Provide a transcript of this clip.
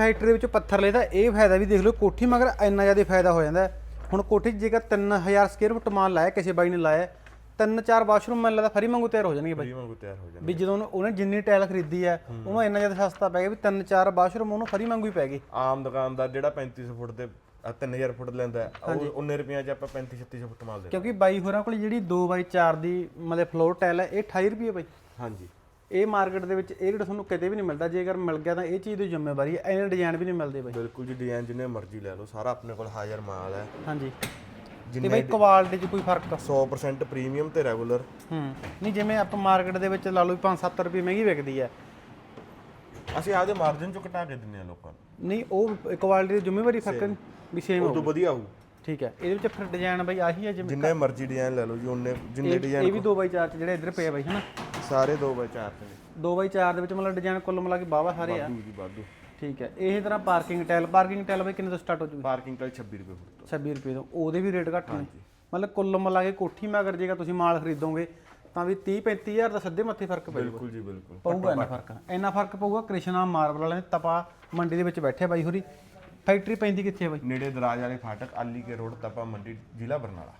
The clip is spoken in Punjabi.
ਫੈਕਟਰੀ ਦੇ ਵਿੱਚ ਪੱਥਰ ਲੈ ਤਾਂ ਇਹ ਫਾਇਦਾ ਵੀ ਦੇਖ ਲਓ ਕੋਠੀ ਮਗਰ ਇੰਨਾ ਜ਼ਿਆਦਾ ਫਾਇਦਾ ਹੋ ਜਾਂਦਾ। ਹੁਣ ਕੋਠੀ ਜੇਕਰ 3000 ਸਕੁਅਰ ਫੁੱਟ ਮਾਲ ਲਾਇਆ ਕਿਸੇ ਬਾਈ ਨੇ ਲਾਇਆ ਤਿੰਨ ਚਾਰ ਵਾਸ਼ਰੂਮ ਮੈਨੂੰ ਲੱਗਦਾ ਫਰੀ ਵਾਂਗੂ ਤਿਆਰ ਹੋ ਜਾਣਗੇ ਬਾਈ। ਫਰੀ ਵਾਂਗੂ ਤਿਆਰ ਹੋ ਜਾਂਦਾ ਵੀ ਜਦੋਂ ਉਹਨੇ- ਜਿੰਨੀ ਟਾਇਲ ਖਰੀਦੀ ਹੈ ਉਹਨੂੰ ਇੰਨਾ ਜ਼ਿਆਦਾ ਸਸਤਾ ਪੈ ਗਿਆ ਵੀ ਤਿੰਨ ਚਾਰ ਵਾਸ਼ਰੂਮ ਉਹਨੂੰ ਫਰੀ ਵਾਂਗੂ ਹੀ ਪੈ ਗਏ। ਆਮ ਦੁਕਾਨਦਾਰ ਜਿਹੜਾ 3500 ਫੁੱਟ ਆਹ 3000 ਫੁੱਟ ਲੈਂਦਾ ਉਹ ਉਹਨੇ ਰੁਪਈਆਂ 'ਚ ਆਪਾਂ 35 3600 ਫੁੱਟ ਮਾਲ ਦੇ ਕਿਉਂਕਿ ਬਾਈ ਹੋਰਾਂ ਕੋਲ ਜਿਹੜੀ 2x4 ਦੀ ਮਤਲਬ ਫਲੋਰ ਟਾਇਲ ਹੈ ਇਹ 28 ਰੁਪਏ ਬਾਈ। ਹਾਂਜੀ। ਇਹ ਮਾਰਕੀਟ ਦੇ ਵਿੱਚ ਇਹ ਰੇਟ ਤੁਹਾਨੂੰ ਕਿਤੇ ਵੀ ਨਹੀਂ ਮਿਲਦਾ ਜੇਕਰ ਮਿਲ ਗਿਆ ਤਾਂ ਇਹ ਚੀਜ਼ ਦੀ ਜ਼ਿੰਮੇਵਾਰੀ ਹੈ ਇਹਨੇ ਡਿਜ਼ਾਈਨ ਵੀ ਨਹੀਂ ਮਿਲਦੇ ਬਾਈ। ਬਿਲਕੁਲ ਜੀ ਡਿਜ਼ਾਈਨ ਜਿੰਨੇ ਮਰਜ਼ੀ ਲੈ ਲਓ ਸਾਰਾ ਆਪਣੇ ਕੋਲ ਹਾਜ਼ਰ ਮਾਲ ਹੈ। ਹਾਂਜੀ। ਤੇ ਬਾਈ ਕੁਆਲਿਟੀ 'ਚ ਕੋਈ ਫ਼ਰਕ? 100% ਪ੍ਰੀਮੀਅਮ ਤੇ ਰੈਗੂਲਰ ਹੂੰ। ਨਹੀਂ ਜਿਵੇਂ ਆਪਾਂ ਮਾਰਕੀਟ ਦੇ ਵਿੱਚ ਲਾ ਲਓ 5-7 ਰੁਪਏ ਮਹਿੰਗੀ ਵਿਕਦੀ ਹੈ। ਅਸੀਂ ਆਪਦੇ ਮਾਰਜਨ ਚੋਂ ਘਟਾ ਕੇ ਦਿੰਨੇ ਆ ਲੋਕਾਂ ਨੂੰ। ਨਹੀਂ ਉਹ ਕੁਆਲਿਟੀ ਦੀ ਜ਼ਿੰਮੇਵਾਰੀ ਫ਼ਰਕ ਨਹੀਂ ਵੀ ਸੇਮ ਉਹ ਤੋਂ ਵਧੀਆ ਹੋਊ। ਠੀਕ ਹੈ। ਇਹਦੇ ਵਿੱਚ ਫਿਰ ਡਿਜ਼ਾਈਨ ਬਾਈ ਆਹੀ ਹੈ ਜਿਵੇਂ ਜਿੰਨੇ ਮਰਜ਼ੀ ਡਿਜ਼ਾਈਨ ਲੈ ਲਓ ਜੀ ਉਹਨੇ ਜਿੰਨੇ ਇਹ ਡਿਜ਼ਾਈਨ ਵੀ 2x4 ਚ ਜਿਹੜੇ ਇੱਧਰ ਪਏ ਬਾਈ ਹਨਾ? ਸਾਰੇ 2x4 ਤੇ। 2x4 ਦੇ ਵਿੱਚ ਮਤਲਬ ਡਿਜ਼ਾਈਨ ਕੁੱਲ ਮਿਲਾ ਕੇ ਬਾਵਾ ਸਾਰੇ ਆ। ਵਾਧੂ ਜੀ ਵਾਧੂ। ਠੀਕ ਹੈ ਇਹ ਤਰ੍ਹਾਂ ਪਾਰਕਿੰਗ ਟਾਇਲ ਪਾਰਕਿੰਗ ਟਾਇਲ ਬਾਈ ਕਿੰਨੇ ਤੋਂ ਸਟਾਰਟ ਹੋ ਜੂਗੀ ਪਾਰਕਿੰਗ ਦਾ 26 ਰੁਪਏ ਫੁੱਟ 26 ਰੁਪਏ ਤੋਂ ਉਹਦੇ ਵੀ ਰੇਟ ਘੱਟ ਨੇ। ਮਤਲਬ ਕੁੱਲ ਮਿਲਾ ਕੇ ਕੋਠੀ ਮੈਂ ਅਗਰ ਜੇਗਾ ਤੁਸੀਂ ਮਾਲ ਖਰੀਦੋਗੇ ਤਾਂ ਵੀ 30 35000 ਦਾ ਸਿੱਧੇ ਮੱਥੇ ਫ਼ਰਕ ਪੈ ਬਿਲਕੁਲ ਜੀ ਬਿਲਕੁਲ। ਪਊਗਾ ਇੰਨਾ ਫ਼ਰਕ। ਇੰਨਾ ਫ਼ਰਕ ਪਊਗਾ ਕ੍ਰਿਸ਼ਨਾ ਮਾਰਬਲ ਵਾਲੇ ਨੇ ਤਪਾ ਮੰਡੀ ਦੇ ਵਿੱਚ ਬੈਠੇ ਬਾਈ ਹੋਰੀ। ਫੈਕਟਰੀ ਪੈਂਦੀ ਕਿੱਥੇ ਹੈ ਬਾਈ? ਨੇੜੇ ਦਰਾਜ ਵਾਲੇ ਫਾਟਕ ਆਲੀ ਕੇ ਰੋਡ ਤਪਾ ਮੰਡੀ ਜ਼ਿਲ੍ਹਾ ਬਰਨਾਲਾ।